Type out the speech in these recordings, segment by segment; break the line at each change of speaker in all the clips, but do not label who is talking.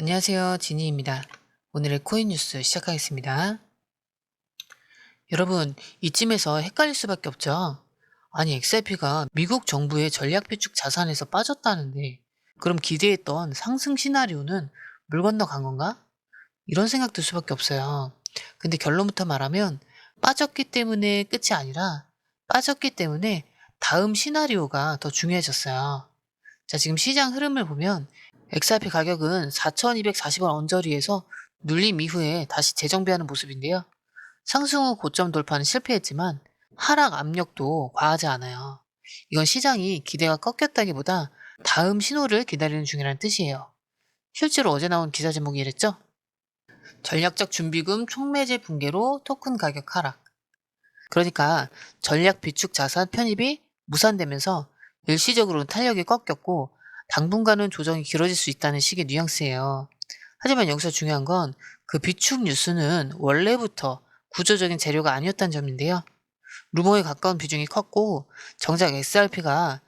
안녕하세요. 지니입니다. 오늘의 코인 뉴스 시작하겠습니다. 여러분, 이쯤에서 헷갈릴 수밖에 없죠? 아니, XRP가 미국 정부의 전략비축 자산에서 빠졌다는데, 그럼 기대했던 상승 시나리오는 물 건너 간 건가? 이런 생각 들 수밖에 없어요. 근데 결론부터 말하면, 빠졌기 때문에 끝이 아니라, 빠졌기 때문에 다음 시나리오가 더 중요해졌어요. 자, 지금 시장 흐름을 보면, XRP 가격은 4,240원 언저리에서 눌림 이후에 다시 재정비하는 모습인데요. 상승 후 고점 돌파는 실패했지만 하락 압력도 과하지 않아요. 이건 시장이 기대가 꺾였다기보다 다음 신호를 기다리는 중이라는 뜻이에요. 실제로 어제 나온 기사 제목이 이랬죠? 전략적 준비금 총매제 붕괴로 토큰 가격 하락. 그러니까 전략 비축 자산 편입이 무산되면서 일시적으로 탄력이 꺾였고 당분간은 조정이 길어질 수 있다는 식의 뉘앙스예요. 하지만 여기서 중요한 건 그 비축 뉴스는 원래부터 구조적인 재료가 아니었다는 점인데요. 루머에 가까운 비중이 컸고 정작 XRP가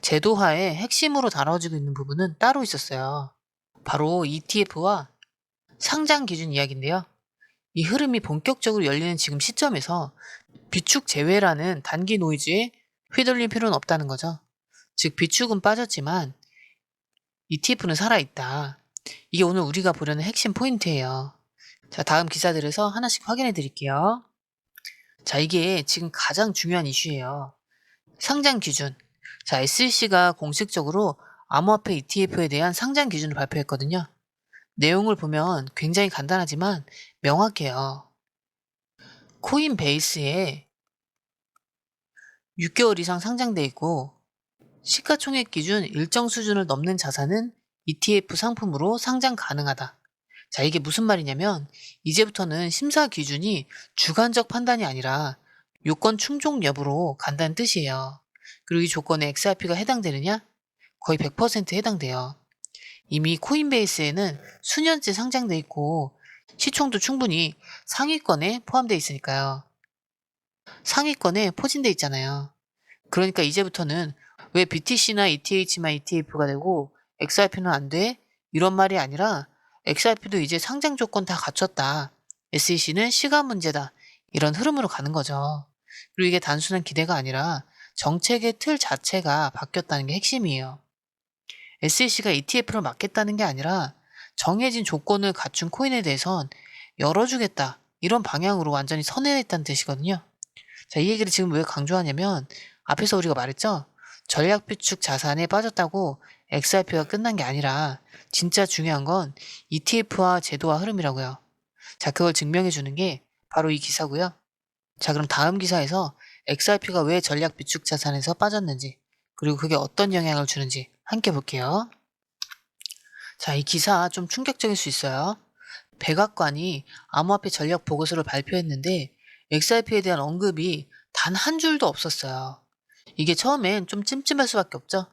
제도화의 핵심으로 다뤄지고 있는 부분은 따로 있었어요. 바로 ETF와 상장 기준 이야기인데요. 이 흐름이 본격적으로 열리는 지금 시점에서 비축 제외라는 단기 노이즈에 휘둘릴 필요는 없다는 거죠. 즉 비축은 빠졌지만 ETF는 살아있다. 이게 오늘 우리가 보려는 핵심 포인트예요. 자, 다음 기사들에서 하나씩 확인해 드릴게요. 자, 이게 지금 가장 중요한 이슈예요. 상장 기준. 자, SEC가 공식적으로 암호화폐 ETF에 대한 상장 기준을 발표했거든요. 내용을 보면 굉장히 간단하지만 명확해요. 코인 베이스에 6개월 이상 상장돼 있고 시가총액 기준 일정 수준을 넘는 자산은 ETF 상품으로 상장 가능하다. 자, 이게 무슨 말이냐면, 이제부터는 심사 기준이 주관적 판단이 아니라 요건 충족 여부로 간다는 뜻이에요. 그리고 이 조건에 XRP가 해당되느냐? 거의 100% 해당돼요. 이미 코인베이스에는 수년째 상장돼 있고, 시총도 충분히 상위권에 포함되어 있으니까요. 상위권에 포진돼 있잖아요. 그러니까 이제부터는 왜 BTC나 ETH만 ETF가 되고 XRP는 안 돼? 이런 말이 아니라 XRP도 이제 상장 조건 다 갖췄다. SEC는 시간 문제다. 이런 흐름으로 가는 거죠. 그리고 이게 단순한 기대가 아니라 정책의 틀 자체가 바뀌었다는 게 핵심이에요. SEC가 ETF를 막겠다는 게 아니라 정해진 조건을 갖춘 코인에 대해선 열어주겠다. 이런 방향으로 완전히 선회했다는 뜻이거든요. 자, 이 얘기를 지금 왜 강조하냐면 앞에서 우리가 말했죠? 전략 비축 자산에 빠졌다고 XRP가 끝난 게 아니라 진짜 중요한 건 ETF와 제도화 흐름이라고요. 자, 그걸 증명해 주는 게 바로 이 기사고요. 자, 그럼 다음 기사에서 XRP가 왜 전략 비축 자산에서 빠졌는지 그리고 그게 어떤 영향을 주는지 함께 볼게요. 자, 이 기사 좀 충격적일 수 있어요. 백악관이 암호화폐 전략 보고서를 발표했는데 XRP에 대한 언급이 단 한 줄도 없었어요. 이게 처음엔 좀 찜찜할 수밖에 없죠.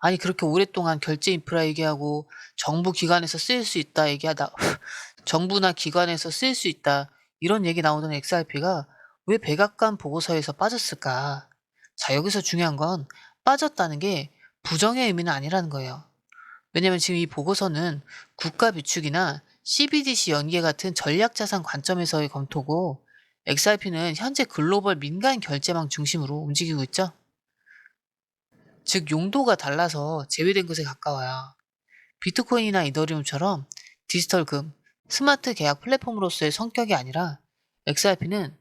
아니 그렇게 오랫동안 결제 인프라 얘기하고 정부 기관에서 쓰일 수 있다 얘기하다 정부나 기관에서 쓰일 수 있다 이런 얘기 나오던 XRP가 왜 백악관 보고서에서 빠졌을까? 자 여기서 중요한 건 빠졌다는 게 부정의 의미는 아니라는 거예요. 왜냐면 지금 이 보고서는 국가 비축이나 CBDC 연계 같은 전략자산 관점에서의 검토고 XRP는 현재 글로벌 민간 결제망 중심으로 움직이고 있죠. 즉 용도가 달라서 제외된 것에 가까워요. 비트코인이나 이더리움처럼 디지털금, 스마트 계약 플랫폼으로서의 성격이 아니라 XRP는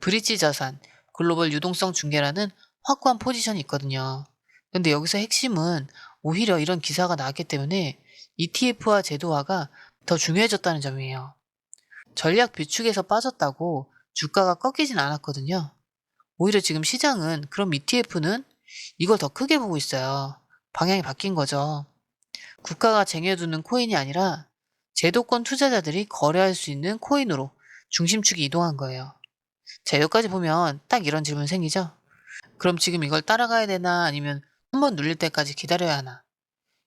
브릿지 자산, 글로벌 유동성 중개라는 확고한 포지션이 있거든요. 근데 여기서 핵심은 오히려 이런 기사가 나왔기 때문에 ETF와 제도화가 더 중요해졌다는 점이에요. 전략 비축에서 빠졌다고 주가가 꺾이진 않았거든요. 오히려 지금 시장은 그럼 ETF는 이걸 더 크게 보고 있어요. 방향이 바뀐 거죠. 국가가 쟁여두는 코인이 아니라 제도권 투자자들이 거래할 수 있는 코인으로 중심축이 이동한 거예요. 자, 여기까지 보면 딱 이런 질문 생기죠? 그럼 지금 이걸 따라가야 되나 아니면 한번 눌릴 때까지 기다려야 하나?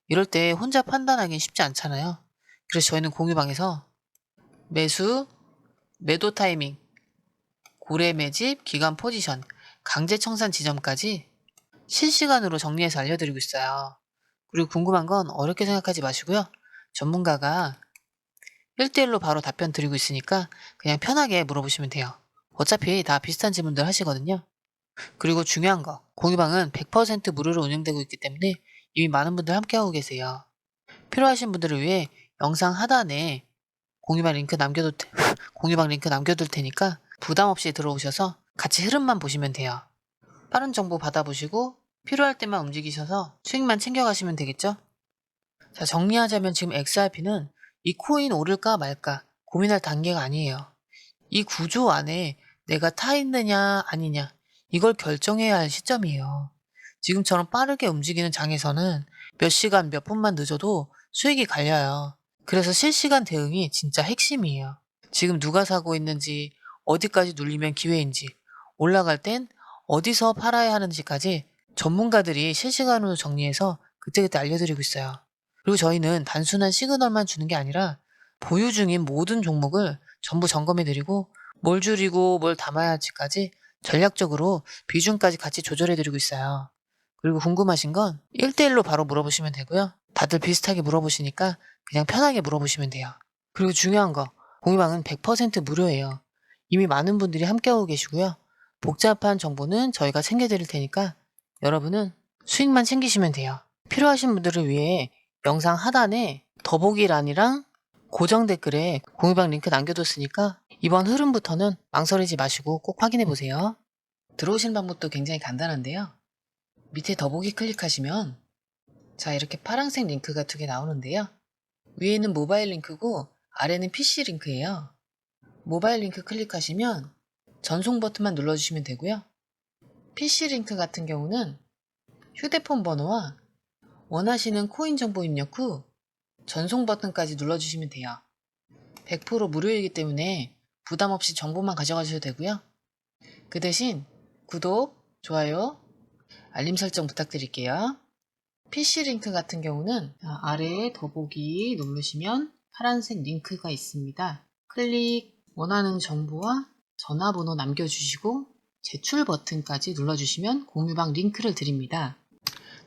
이럴 때 혼자 판단하기는 쉽지 않잖아요. 그래서 저희는 공유방에서 매수, 매도 타이밍, 고래 매집, 기간 포지션, 강제 청산 지점까지 실시간으로 정리해서 알려드리고 있어요. 그리고 궁금한 건 어렵게 생각하지 마시고요. 전문가가 1대1로 바로 답변 드리고 있으니까 그냥 편하게 물어보시면 돼요. 어차피 다 비슷한 질문들 하시거든요. 그리고 중요한 거, 공유방은 100% 무료로 운영되고 있기 때문에 이미 많은 분들 함께하고 계세요. 필요하신 분들을 위해 영상 하단에 공유방 링크 남겨둘 테, 공유방 링크 남겨둘 테니까 부담 없이 들어오셔서 같이 흐름만 보시면 돼요. 빠른 정보 받아보시고 필요할 때만 움직이셔서 수익만 챙겨가시면 되겠죠? 자, 정리하자면 지금 XRP는 이 코인 오를까 말까 고민할 단계가 아니에요. 이 구조 안에 내가 타 있느냐 아니냐 이걸 결정해야 할 시점이에요. 지금처럼 빠르게 움직이는 장에서는 몇 시간 몇 분만 늦어도 수익이 갈려요. 그래서 실시간 대응이 진짜 핵심이에요. 지금 누가 사고 있는지 어디까지 눌리면 기회인지 올라갈 땐 어디서 팔아야 하는지까지 전문가들이 실시간으로 정리해서 그때그때 알려드리고 있어요. 그리고 저희는 단순한 시그널만 주는 게 아니라 보유 중인 모든 종목을 전부 점검해드리고 뭘 줄이고 뭘 담아야 할지까지 전략적으로 비중까지 같이 조절해드리고 있어요. 그리고 궁금하신 건 1대1로 바로 물어보시면 되고요. 다들 비슷하게 물어보시니까 그냥 편하게 물어보시면 돼요. 그리고 중요한 거, 공유방은 100% 무료예요. 이미 많은 분들이 함께하고 계시고요. 복잡한 정보는 저희가 챙겨드릴 테니까 여러분은 수익만 챙기시면 돼요. 필요하신 분들을 위해 영상 하단에 더보기란이랑 고정 댓글에 공유방 링크 남겨뒀으니까 이번 흐름부터는 망설이지 마시고 꼭 확인해 보세요. 들어오시는 방법도 굉장히 간단한데요. 밑에 더보기 클릭하시면 자 이렇게 파란색 링크가 두 개 나오는데요. 위에는 모바일 링크고 아래는 PC 링크예요. 모바일 링크 클릭하시면 전송 버튼만 눌러주시면 되고요. PC 링크 같은 경우는 휴대폰 번호와 원하시는 코인 정보 입력 후 전송 버튼까지 눌러주시면 돼요. 100% 무료이기 때문에 부담 없이 정보만 가져가셔도 되고요. 그 대신 구독, 좋아요, 알림 설정 부탁드릴게요. PC 링크 같은 경우는 아래에 더보기 누르시면 파란색 링크가 있습니다. 클릭, 원하는 정보와 전화번호 남겨주시고 제출 버튼까지 눌러주시면 공유방 링크를 드립니다.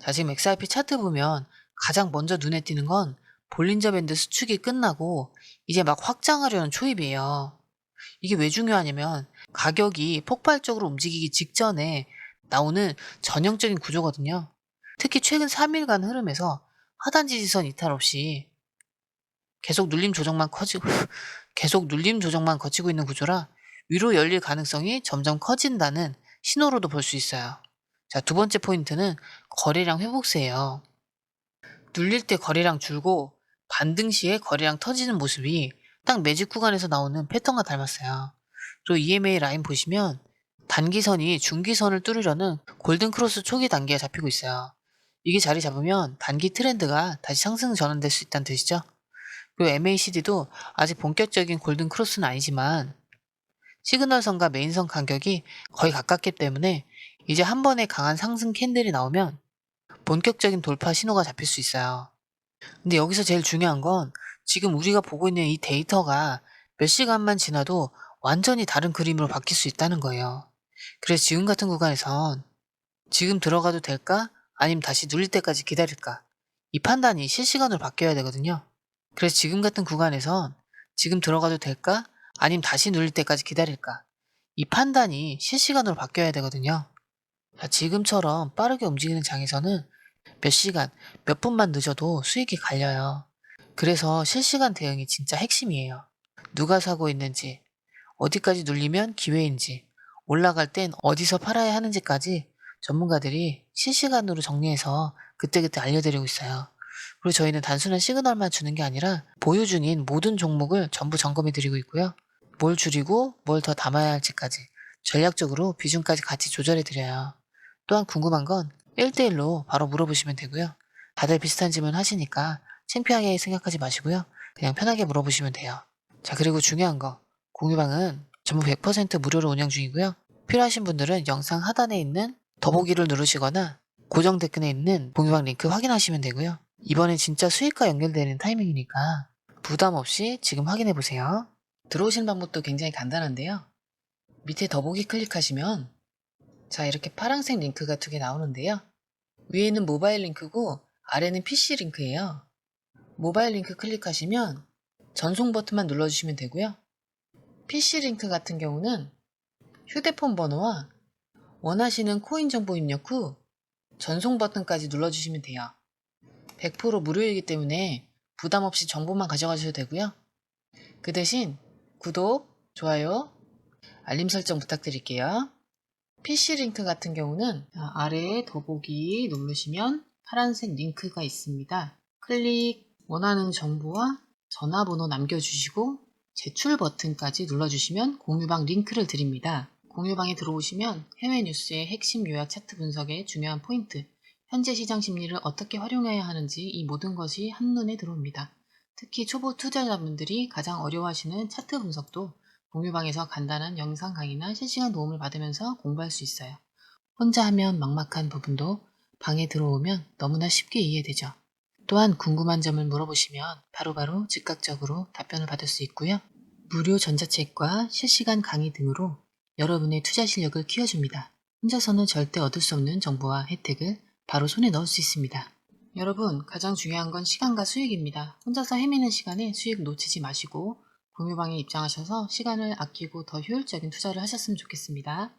자, 지금 XRP 차트 보면 가장 먼저 눈에 띄는 건 볼린저 밴드 수축이 끝나고 이제 막 확장하려는 초입이에요. 이게 왜 중요하냐면 가격이 폭발적으로 움직이기 직전에 나오는 전형적인 구조거든요. 특히 최근 3일간 흐름에서 하단 지지선 이탈 없이 계속 눌림 조정만 커지고 계속 눌림 조정만 거치고 있는 구조라 위로 열릴 가능성이 점점 커진다는 신호로도 볼 수 있어요. 자, 두 번째 포인트는 거래량 회복세예요. 눌릴 때 거래량 줄고 반등 시에 거래량 터지는 모습이 딱 매직 구간에서 나오는 패턴과 닮았어요. 그리고 EMA 라인 보시면 단기선이 중기선을 뚫으려는 골든 크로스 초기 단계에 잡히고 있어요. 이게 자리 잡으면 단기 트렌드가 다시 상승 전환될 수 있다는 뜻이죠. 그리고 MACD도 아직 본격적인 골든 크로스는 아니지만 시그널선과 메인선 간격이 거의 가깝기 때문에 이제 한 번에 강한 상승 캔들이 나오면 본격적인 돌파 신호가 잡힐 수 있어요. 근데 여기서 제일 중요한 건 지금 우리가 보고 있는 이 데이터가 몇 시간만 지나도 완전히 다른 그림으로 바뀔 수 있다는 거예요. 그래서 지금 같은 구간에선 지금 들어가도 될까? 아니면 다시 눌릴 때까지 기다릴까? 이 판단이 실시간으로 바뀌어야 되거든요. 그래서 지금 같은 구간에선 지금 들어가도 될까? 아니면 다시 눌릴 때까지 기다릴까? 이 판단이 실시간으로 바뀌어야 되거든요. 자, 지금처럼 빠르게 움직이는 장에서는 몇 시간, 몇 분만 늦어도 수익이 갈려요. 그래서 실시간 대응이 진짜 핵심이에요. 누가 사고 있는지, 어디까지 눌리면 기회인지, 올라갈 땐 어디서 팔아야 하는지까지 전문가들이 실시간으로 정리해서 그때그때 알려드리고 있어요. 그리고 저희는 단순한 시그널만 주는 게 아니라 보유 중인 모든 종목을 전부 점검해 드리고 있고요. 뭘 줄이고 뭘 더 담아야 할지까지 전략적으로 비중까지 같이 조절해 드려요. 또한 궁금한 건 1대1로 바로 물어보시면 되고요. 다들 비슷한 질문 하시니까 창피하게 생각하지 마시고요. 그냥 편하게 물어보시면 돼요. 자, 그리고 중요한 거. 공유방은 전부 100% 무료로 운영 중이고요. 필요하신 분들은 영상 하단에 있는 더보기를 누르시거나 고정 댓글에 있는 공유방 링크 확인하시면 되고요. 이번엔 진짜 수익과 연결되는 타이밍이니까 부담 없이 지금 확인해 보세요. 들어오시는 방법도 굉장히 간단한데요. 밑에 더보기 클릭하시면 자 이렇게 파란색 링크가 두 개 나오는데요. 위에는 모바일 링크고 아래는 PC 링크예요. 모바일 링크 클릭하시면 전송 버튼만 눌러주시면 되고요. PC 링크 같은 경우는 휴대폰 번호와 원하시는 코인 정보 입력 후 전송 버튼까지 눌러주시면 돼요. 100% 무료이기 때문에 부담 없이 정보만 가져가셔도 되고요. 그 대신 구독, 좋아요, 알림 설정 부탁드릴게요. PC 링크 같은 경우는 아래에 더보기 누르시면 파란색 링크가 있습니다. 클릭, 원하는 정보와 전화번호 남겨주시고 제출 버튼까지 눌러주시면 공유방 링크를 드립니다. 공유방에 들어오시면 해외 뉴스의 핵심 요약 차트 분석의 중요한 포인트, 현재 시장 심리를 어떻게 활용해야 하는지 이 모든 것이 한눈에 들어옵니다. 특히 초보 투자자분들이 가장 어려워하시는 차트 분석도 공유방에서 간단한 영상 강의나 실시간 도움을 받으면서 공부할 수 있어요. 혼자 하면 막막한 부분도 방에 들어오면 너무나 쉽게 이해되죠. 또한 궁금한 점을 물어보시면 바로바로 즉각적으로 답변을 받을 수 있고요. 무료 전자책과 실시간 강의 등으로 여러분의 투자 실력을 키워줍니다. 혼자서는 절대 얻을 수 없는 정보와 혜택을 바로 손에 넣을 수 있습니다. 여러분, 가장 중요한 건 시간과 수익입니다. 혼자서 헤매는 시간에 수익 놓치지 마시고 공유방에 입장하셔서 시간을 아끼고 더 효율적인 투자를 하셨으면 좋겠습니다.